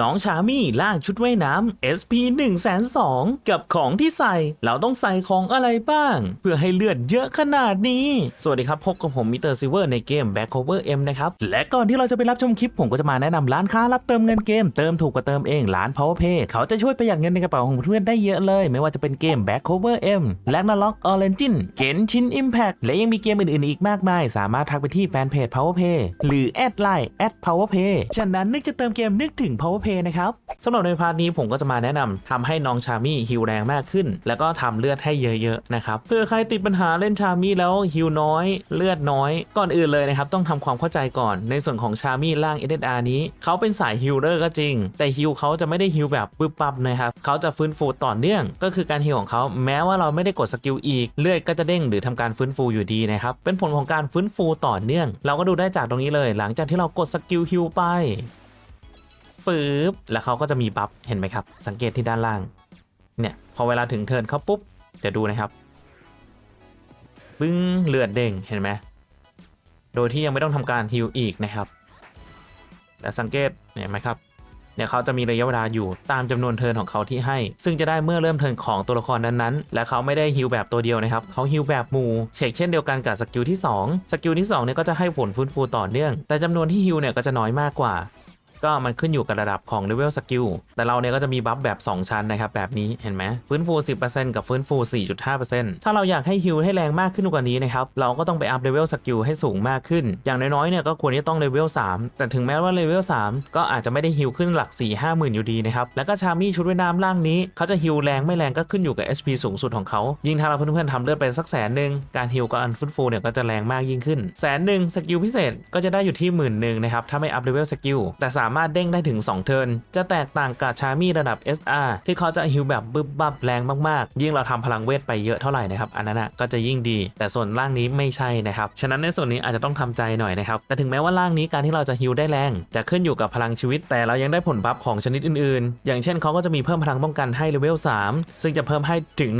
น้องชามี่ลางชุดว่ายน้ำ SP 1 2 0 0 0กับของที่ใส่ เราต้องใส่ของอะไรบ้าง เพื่อให้เลือดเยอะขนาดนี้ สวัสดีครับ พบกับผมมิเตอร์ซิเวอร์ในเกม Back Cover M นะครับ และก่อนที่เราจะไปรับชมคลิป ผมก็จะมาแนะนำร้านค้ารับเติมเงินเกม เติมถูกกว่าเติมเองร้าน Powerpay เขาจะช่วยประหยัดเงินในกระเป๋าของเพื่อนได้เยอะเลย ไม่ว่าจะเป็นเกม Back Cover M และ n a l o g Origin เกนชิน Impact และยังมีเกมอื่นๆอีกมากมาย สามารถทักไปที่แฟนเพจ Powerpay หรือแอดไลน์ @powerpay ฉะนั้นนึกจะเติมเกมนึกถึง Powerpay นะครับสำหรับในพาร์ทนี้ผมก็จะมาแนะนำทำให้น้องชามี่ฮิวแรงมากขึ้น แล้วก็ทำเลือดให้เยอะๆนะครับเพื่อใครติดปัญหาเล่นชามี่แล้วฮิวน้อย เลือดน้อย ก่อนอื่นเลยนะครับต้องทำความเข้าใจก่อน ในส่วนของชามี่ล่าง SSR นี้ เขาเป็นสายฮิลเลอร์ก็จริง แต่ฮิวเขาจะไม่ได้ฮิวแบบปึ๊บปั๊บนะครับเขาจะฟื้นฟูต่อเนื่อง ก็คือการฮิวของเขาแม้ว่าเราไม่ได้กดสกิลอีกเลือดก็จะเด้งหรือทำการฟื้นฟูอยู่ดีนะครับเป็นผลของการฟื้นฟูต่อเนื่อง เราก็ดูได้จากตรงนี้เลย หลังจากที่เรากดสกิลฮิวไป ปึ๊บแล้วเขาก็จะมีบัฟเห็นไหมครับ สังเกตที่ด้านล่าง เนี่ย พอเวลาถึงเทิร์นเขาปุ๊บ เดี๋ยวดูนะครับปึ้งเลือดเด้งเห็นไหมโดยที่ยังไม่ต้องทำการฮิลอีกนะครับแต่สังเกตเห็นไหมครับเนี่ยเขาจะมีระยะเวลาอยู่ตามจำนวนเทิร์นของเขาที่ให้ ซึ่งจะได้เมื่อเริ่มเทิร์นของตัวละครนั้นๆ และเขาไม่ได้ฮิลแบบตัวเดียวนะครับเขาฮิลแบบหมู่เชกเช่นเดียวกันกับสกิลที่ 2 สกิลที่2เนี่ยก็จะให้ผลฟื้นฟูต่อเนื่อง แต่จำนวนที่ฮิลเนี่ยก็จะน้อยมากกว่า ก็มันขึ้นอยู่กับระดับของเลเวลสกิลแต่เราเนี่ยก็จะมีบัฟแบบ 2 ชั้นนะครับ แบบนี้เห็นไหมฟื้นฟู 10%กับฟื้นฟู 4.5%ถ้าเราอยากให้ฮิลให้แรงมากขึ้นกว่านี้นะครับเราก็ต้องไปอัพเลเวลสกิลให้สูงมากขึ้น อย่างน้อยๆเนี่ยก็ควรที่ต้องเลเวล3แต่ถึงแม้ว่าเลเวล3ก็อาจจะไม่ได้ฮิลขึ้นหลัก 4 5 0 0 0 0 อยู่ดีนะครับแล้วก็ชามี่ชุดว่ายน้ำล่างนี้เขาจะฮิลแรงไม่แรงก็ขึ้นอยู่กับ HP สูงสุดของเขายิ่งถ้าเราเพื่อนๆทำเลือดไปสักแสนหนึ่งการฮิลกับอันฟื้นฟูเนี่ยก็จะแรงมากยิ่งขึ้นแสนหนึ่งสกิลพิเศษก็จะได้อยู่ที่หมื่นหนึ่งนะครับถ้าไม่อัพเลเวลสกิลแต่สามารถเด้งได้ถึง 2 เทิร์นจะแตกต่างกับชามี่ระดับ SR ที่เขาจะฮิลแบบบึบบับแรงมากๆ ยิ่งเราทำพลังเวทไปเยอะเท่าไหร่นะครับอันนั้นนะก็จะยิ่งดี แต่ส่วนล่างนี้ไม่ใช่นะครับฉะนั้นในส่วนนี้อาจจะต้องทำใจหน่อยนะครับแต่ถึงแม้ว่าล่างนี้การที่เราจะฮิลได้แรง จะขึ้นอยู่กับพลังชีวิต แต่เรายังได้ผลบัฟของชนิดอื่นๆ อย่างเช่นเขาก็จะมีเพิ่มพลังป้องกันให้เลเวล3ซึ่งจะเพิ่มให้ถึง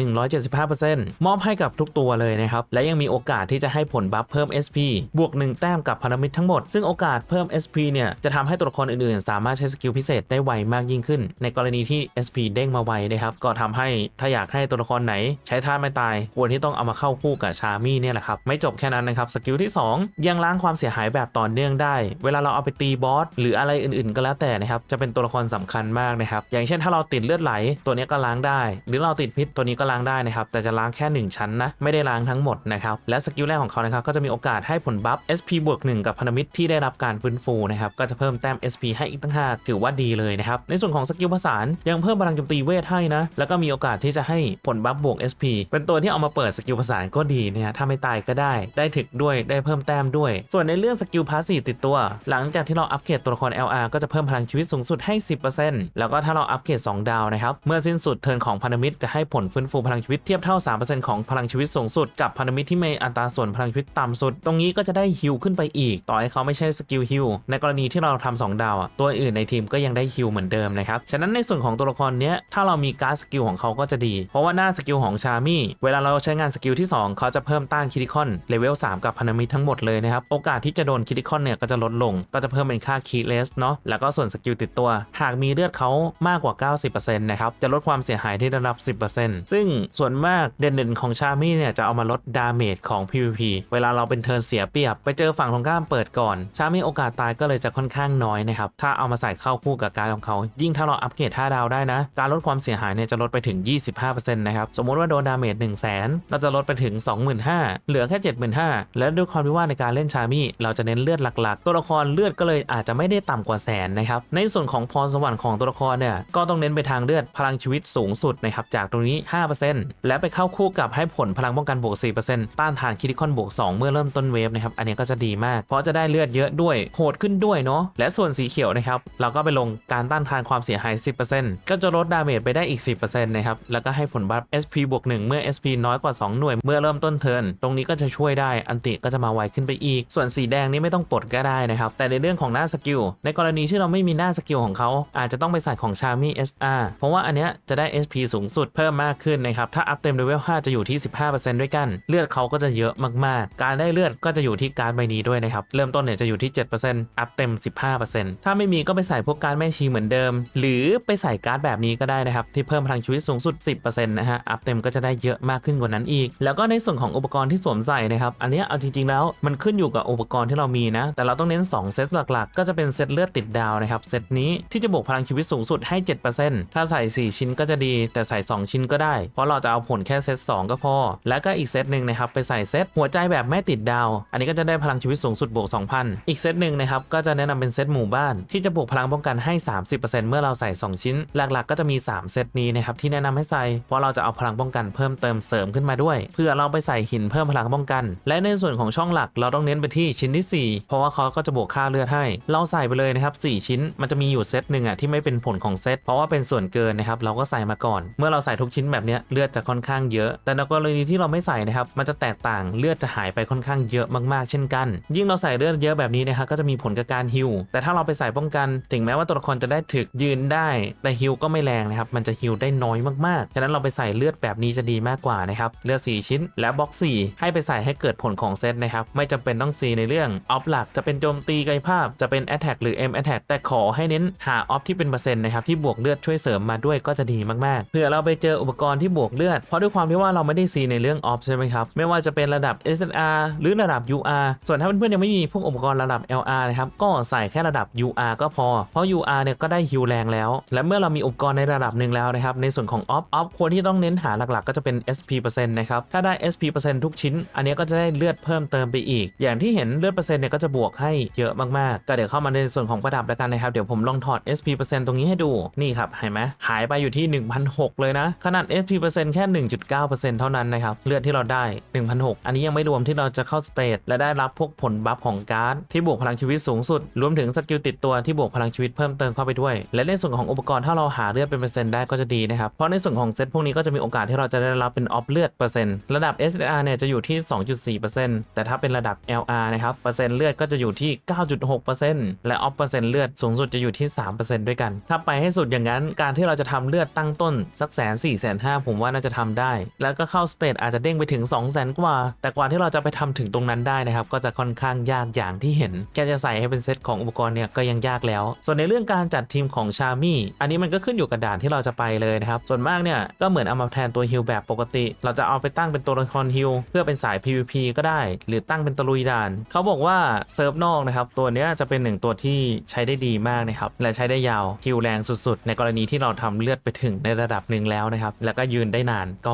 175%มอบให้กับทุกตัวเลยนะครับและยังมีโอกาสที่จะให้ผลบัฟเพิ่ม SP บวก 1 แต้มกับพันธมิตรทั้งหมดซึ่งโอกาสเพิ่ม SP เนี่ยจะทำให้ตัวละครอื่นๆ สามารถใช้สกิลพิเศษได้ไวมากยิ่งขึ้น ในกรณีที่ SP เด้งมาไวนะครับ ก็ทำให้ถ้าอยากให้ตัวละครไหน ใช้ท่าไม่ตาย ควรที่ต้องเอามาเข้าคู่กับชามี่เนี่ยแหละครับ ไม่จบแค่นั้นนะครับ สกิลที่ 2 ยังล้างความเสียหายแบบต่อเนื่องได้ เวลาเราเอาไปตีบอสหรืออะไรอื่นๆ ก็แล้วแต่นะครับ จะเป็นตัวละครสำคัญมากนะครับ อย่างเช่นถ้าเราติดเลือดไหล ตัวนี้ก็ล้างได้ หรือเราติดพิษตัวนี้ก็ล้างได้นะครับ แต่จะล้างแค่ 1 ชั้นนะ ไม่ได้ล้างทั้งหมดนะครับ และสกิลแรกของเขานะครับ ก็จะมีโอกาสให้ผลบัฟ SP บวก1กับพันธมิตรที่ได้รับการฟื้นฟูนะครับ ก็จะเพิ่มแต้ม SP ให้อีกตั้งหากถือว่าดีเลยนะครับ ในส่วนของสกิลผสานยังเพิ่มพลังโจมตีเวทให้นะ แล้วก็มีโอกาสที่จะให้ผลบัฟบวก SP เป็นตัวที่เอามาเปิดสกิลผสานก็ดีเนะฮะถ้าไม่ตายก็ได้ ได้ถึกด้วยได้เพิ่มแต้มด้วย ส่วนในเรื่องสกิลพาสซีติดตัว หลังจากที่เราอัปเกรดตัวละคร LR ก็จะเพิ่มพลังชีวิตสูงสุดให้ 10%แล้วก็ถ้าเราอัปเกรด2ดาวนะครับเมื่อสิ้นสุดเทิร์นของพันธมิตรจะให้ผลฟื้นฟูพลังชีวิตเทียบเท่า 3%ของพลังชีวิตสูงสุดกับพันธมิตรที่มีอัตราส่วนพลังชีวิตต่ำสุด ตรงนี้ก็จะได้ฮิลขึ้นไปอีก ต่อให้เขาไม่ใช่สกิลฮิลในกรณีที่เราทำสองดาวอะตัวอื่นในทีมก็ยังได้ฮิลเหมือนเดิมนะครับฉะนั้นในส่วนของตัวละครเนี้ยถ้าเรามีการ์ดสกิลของเขาก็จะดี เพราะว่าหน้าสกิลของชามี่เวลาเราใช้งานสกิลที่ 2 เขาจะเพิ่มต้านคิติคอนเลเวล3กับพันธมิตรทั้งหมดเลยนะครับโอกาสที่จะโดนคิติคอนเนี่ยก็จะลดลง ก็จะเพิ่มเป็นค่าคีเลสเนาะแล้วก็ส่วนสกิลติดตัว หากมีเลือดเขามากกว่า 90%นะครับจะลดความเสียหายที่ได้รับ 10%ซึ่งส่วนมากเด่นๆของชามี่เนี่ยจะเอามาลดดาเมจของ PVP เวลาเราเป็นเทิร์นเสียเปรียบ ไปเจอฝั่งตรงข้ามเปิดก่อน ชามี่โอกาสตายก็เลยจะค่อนข้างน้อยนะครับถ้าเอามาใส่เข้าคู่กับการของเขา ยิ่งถ้าเราอัปเกรด5ดาวได้นะ การลดความเสียหายเนี่ยจะลดไปถึง 25%นะครับ สมมติว่าโดนดาเมจ1 0 0 0 0แเราจะลดไปถึง 25,000เหลือแค่75,000และด้วยความที่ว่าในการเล่นชามี่ เราจะเน้นเลือดหลักๆ ตัวละครเลือดก็เลยอาจจะไม่ได้ต่ำกว่าแสนนะครับ ในส่วนของพรสวรรค์ของตัวละครเนี่ย ก็ต้องเน้นไปทางเลือดพลังชีวิตสูงสุดนะครับ จากตรงนี้ 5%และไปเข้าคู่กับให้ผลพลังป้องกันบวก 4%ต้านทานคิติคอนบวก 2 เมื่อเริ่มต้นเวฟนะครับ อันนี้ก็จะดีมาก เพราะจะได้เลือดเยอะด้วย โหดขึ้นด้วยเนาะ และส่วนสีเขียวนะครับเราก็ไปลงการต้านทานความเสียหาย 10%ก็จะลดดาเมจไปได้อีก 10%นะครับแล้วก็ให้ผลบัฟ SP บวก1เมื่อ SP น้อยกว่า 2 หน่วยเมื่อเริ่มต้นเทิร์นตรงนี้ก็จะช่วยได้อันติก็จะมาไวขึ้นไปอีก ส่วนสีแดงนี่ไม่ต้องปลดก็ได้นะครับแต่ในเรื่องของหน้าสกิลในกรณีที่เราไม่มีหน้าสกิลของเขาอาจจะต้องไปใส่ของ Charmy SR เพราะว่าอันเนี้ยจะได้ SP สูงสุดเพิ่มมากขึ้นนะครับถ้าอัพเต็มเลเวล5จะอยู่ที่ 15%ด้วยกัน เลือดเขาก็จะเยอะมากๆ การได้เลือดก็จะอยู่ที่การใบนี้ด้วยนะครับเริ่มต้นเนี่ยจะอยู่ที่ 7%อัพเต็ม 15%ถถ้าไม่มีก็ไปใส่พวกการแม่ชีเหมือนเดิม หรือไปใส่การ์ดแบบนี้ก็ได้นะครับ ที่เพิ่มพลังชีวิตสูงสุด 10%นะฮะ อัพเต็มก็จะได้เยอะมากขึ้นกว่านั้นอีก แล้วก็ในส่วนของอุปกรณ์ที่สวมใส่นะครับ อันนี้เอาจริงๆแล้วมันขึ้นอยู่กับอุปกรณ์ที่เรามีนะ แต่เราต้องเน้น 2 เซตหลักๆ ก็จะเป็นเซตเลือดติดดาวนะครับ เซตนี้ที่จะบวกพลังชีวิตสูงสุดให้ 7%ถ้าใส่ 4 ชิ้นก็จะดี แต่ใส่ 2 ชิ้นก็ได้ เพราะเราจะเอาผลแค่เซต2ก็พอ แล้วก็อีกเซตหนึ่งนะครับไปใส่เซตหัวใจแบบไม่ติดดาว อันนี้ก็จะได้พลังชีวิตสูงสุดบวก 2,000 อีกเซตหนึ่งนะครับก็จะแนะนำเป็นเซตหมู่บ้านที่จะบวกพลังป้องกันให้ 30%เมื่อเราใส่ 2 ชิ้น หลักๆ ก็จะมี 3 เซตนี้นะครับที่แนะนำให้ใส่ เพราะเราจะเอาพลังป้องกันเพิ่มเติมเสริมขึ้นมาด้วย เพื่อเราไปใส่หินเพิ่มพลังป้องกัน และในส่วนของช่องหลักเราต้องเน้นไปที่ชิ้นที่ 4 เพราะว่าเขาก็จะบวกค่าเลือดให้ เราใส่ไปเลยนะครับ4ชิ้น มันจะมีอยู่เซตหนึ่งอะที่ไม่เป็นผลของเซตเพราะว่าเป็นส่วนเกินนะครับเราก็ใส่มาก่อน เมื่อเราใส่ทุกชิ้นแบบนี้เลือดจะค่อนข้างเยอะ แต่ในกรณีที่เราไม่ใส่นะครับมันจะแตกต่างเลือดจะหายไปค่อนข้างเยอะมากๆ เช่นกัน ยิ่งเราใส่เลือดเยอะแบบนี้นะครับก็จะมีผลกับการฮิลแต่ถ้าเราไปใส่ป้องกัน ถึงแม้ว่าตัวละครจะได้ถึกยืนได้ แต่ฮิลก็ไม่แรงนะครับ มันจะฮิลได้น้อยมากๆ ฉะนั้นเราไปใส่เลือดแบบนี้จะดีมากกว่านะครับ เลือด 4 ชิ้น และบล็อก 4 ให้ไปใส่ให้เกิดผลของเซตนะครับ ไม่จำเป็นต้อง C ในเรื่อง ออฟหลักจะเป็นโจมตีกายภาพ จะเป็น Attack หรือ M Attack แทกแต่ขอให้เน้นหาออฟที่เป็นเปอร์เซ็นต์นะครับ ที่บวกเลือดช่วยเสริมมาด้วยก็จะดีมากๆเผื่อเราไปเจออุปกรณ์ที่บวกเลือด เพราะด้วยความที่ว่าเราไม่ได้ C ในเรื่องออฟใช่ไหมครับ ไม่ว่าจะเป็นระดับ SNR หรือระดับ UR ส่วนถ้าเพื่อนๆยังไม่มีพวกอุปกรณ์ระดับ LR นะครับ ก็ใส่แค่ระดับ UR ก็พอ เพราะ UR เนี่ยก็ได้ฮิวแรงแล้ว และเมื่อเรามีอุปกรณ์ในระดับหนึ่งแล้วนะครับ ในส่วนของออฟออฟควรที่ต้องเน้นหาหลักๆ ก็จะเป็น SP เปอร์เซ็นต์นะครับ ถ้าได้ SP เปอร์เซ็นต์ทุกชิ้น อันนี้ก็จะได้เลือดเพิ่มเติมไปอีก อย่างที่เห็นเลือดเปอร์เซ็นต์เนี่ยก็จะบวกให้เยอะมากๆ ก็เดี๋ยวเข้ามาในส่วนของประดับแล้วกันนะครับ เดี๋ยวผมลองถอด SP เปอร์เซ็นต์ตรงนี้ให้ดู นี่ครับ เห็นไหมหายไปอยู่ที่1,600เลยนะ ขนาด SP เปอร์เซ็นต์แค่ 1.9%เท่านั้นนะครับ เลือดที่เราได้1,600อันนี้ยังไม่รวมที่เราจะเข้าสเตจและได้รับพวกผลบัฟของการ์ดที่บวกพลังชีวิตสูงสุด รวมถึงสกิลติดตัวที่บวกพลังชีวิตเพิ่มเติมเข้าไปด้วย และในส่วนของอุปกรณ์ถ้าเราหาเลือดเป็นเปอร์เซ็นต์ได้ก็จะดีนะครับ เพราะในส่วนของเซตพวกนี้ก็จะมีโอกาสที่เราจะได้รับเป็นออฟเลือดเปอร์เซ็นต์ระดับ SLR เนี่ยจะอยู่ที่ 2.4%แต่ถ้าเป็นระดับ LR นะครับเปอร์เซ็นต์เลือดก็จะอยู่ที่ 9.6%และออฟเปอร์เซ็นต์เลือดสูงสุดจะอยู่ที่ 3%ด้วยกัน ถ้าไปให้สุดอย่างนั้นการที่เราจะทำเลือดตั้งต้นสักแสนสี่แสนห้าผมว่าน่าจะทำได้ แล้วก็เข้าสเตจอาจจะเด้งไปถึง 2 0 0 0 0กว่า แต่กว่าที่เราจะไปทำถึงตรงนั้นได้นะครับก็จะค่อนข้างยากอย่างที่เห็นแค่จะใส่ให้เป็นเซตของอุปกรณ์เนี่ยก็ยังยากแล้ว ส่วนในเรื่องการจัดทีมของชามี่อันนี้มันก็ขึ้นอยู่กับด่านที่เราจะไปเลยนะครับ ส่วนมากเนี่ยก็เหมือนเอามาแทนตัวฮิลแบบปกติ เราจะเอาไปตั้งเป็นตัวละครฮิลเพื่อเป็นสาย PVP ก็ได้ หรือตั้งเป็นตะลุยด่าน เขาบอกว่าเซิร์ฟนอกนะครับตัวเนี้ยจะเป็นหนึ่งตัวที่ใช้ได้ดีมากนะครับและใช้ได้ยาวฮิลแรงสุดๆ ในกรณีที่เราทำเลือดไปถึงในระดับหนึ่งแล้วนะครับแล้วก็ยืนได้นานก็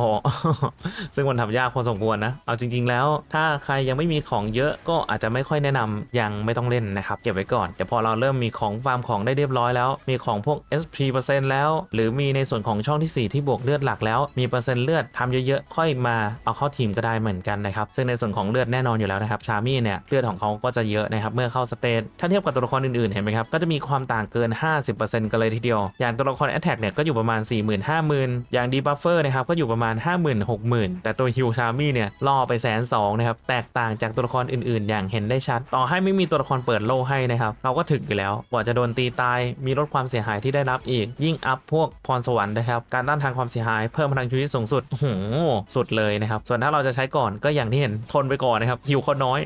ซึ่งมันทำยากพอสมควรนะเอาจริง ๆ แล้ว ถ้าใครยังไม่มีของเยอะก็อาจจะไม่ค่อยแนะนำยังไม่ต้องเล่นนะครับเก็บไว้ก่อนแต่พอเราเริ่มมีของฟาร์มของได้เรียบร้อยแล้ว มีของพวก SP เปอร์เซ็นต์แล้ว หรือมีในส่วนของช่องที่ 4 ที่บวกเลือดหลักแล้ว มีเปอร์เซ็นต์เลือดทำเยอะๆ ค่อยมาเอาเข้าทีมก็ได้เหมือนกันนะครับ ซึ่งในส่วนของเลือดแน่นอนอยู่แล้วนะครับ ชามี่เนี่ย เลือดของเขาก็จะเยอะนะครับเมื่อเข้าสเตจ ถ้าเทียบกับตัวละครอื่นๆ เห็นไหมครับ ก็จะมีความต่างเกิน 50%กันเลยทีเดียว อย่างตัวละคร Attack เนี่ยก็อยู่ประมาณ 4 0 0 0 0 50,000 อย่างดีบัฟเฟอร์นะครับก็อยู่ประมาณ 50,000 60,000 แต่ตัวฮิวชามี่เนี่ยล่อไปแสนสองนะครับแตกต่างจากตัวละครอื่นๆ อย่างเห็นได้ชัด ต่อให้ไม่มีตัวละครเปิดโล่ให้นะครับเราก็ถึกอยู่แล้ว กว่าจะโดนตีตาย มีลดความเสียหายที่ได้รับอีก ยิ่งอัพพวกพรสวรรค์นะครับ การต้านทานความเสียหายเพิ่มพลังชีวิตสูงสุดโหสุดเลยนะครับ ส่วนถ้าเราจะใช้ก่อนก็อย่างที่เห็นทนไปก่อนนะครับฮิวคนน้อย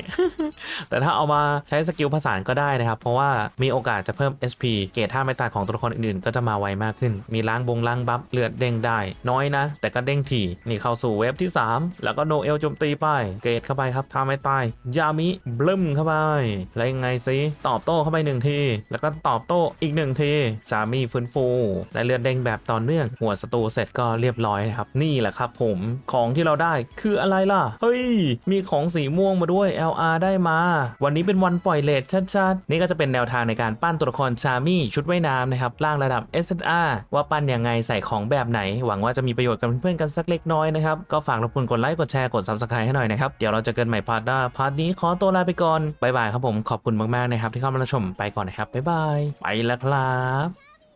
แต่ถ้าเอามาใช้สกิลผสานก็ได้นะครับ เพราะว่ามีโอกาสจะเพิ่ม SP เกรดท่าไม่ตายของตัวละครอื่นๆ ก็จะมาไวมากขึ้น มีล้างบงล้างบัฟเลือดเด้งได้ น้อยนะ แต่ก็เด้งถี่นี่เข้าสู่เวฟที่ 3 แล้วก็โนเอลโจมตีไปเกรดเข้าไปครับท่าไม่ตายยามิบลึมเข้าไปแล้วยังไงซิตอบโต้เข้าไปหนึ่งทีแล้วก็ตอบโต้อีกหนึ่งทีชามีฟื้นฟู และเลือดเด้งแบบต่อเนื่องหัวศัตรูเสร็จก็เรียบร้อยนะครับ นี่แหละครับผมของที่เราได้คืออะไรล่ะ เฮ้ย มีของสีม่วงมาด้วย LR ได้มา วันนี้เป็นวันปล่อยเลทชัดๆ นี่ก็จะเป็นแนวทางในการปั้นตัวละครชามี่ชุดว่ายน้ำนะครับร่างระดับ SNR ว่าปั้นยังไงใส่ของแบบไหน หวังว่าจะมีประโยชน์กับเพื่อนๆกันสักเล็กน้อยนะครับ ก็ฝากรบกวนกดไลค์กดแชร์กด subscribe ให้หน่อยนะครับ เดี๋ยวเราจะเกันใหม่พาร์ทหน้าพาร์ทนี้ขอตัวลาไปก่อนบ๊ายบายครับผมขอบคุณมากๆนะครับที่เข้ามาชมไปก่อนนะครับบ๊ายบายไปแล้วครับ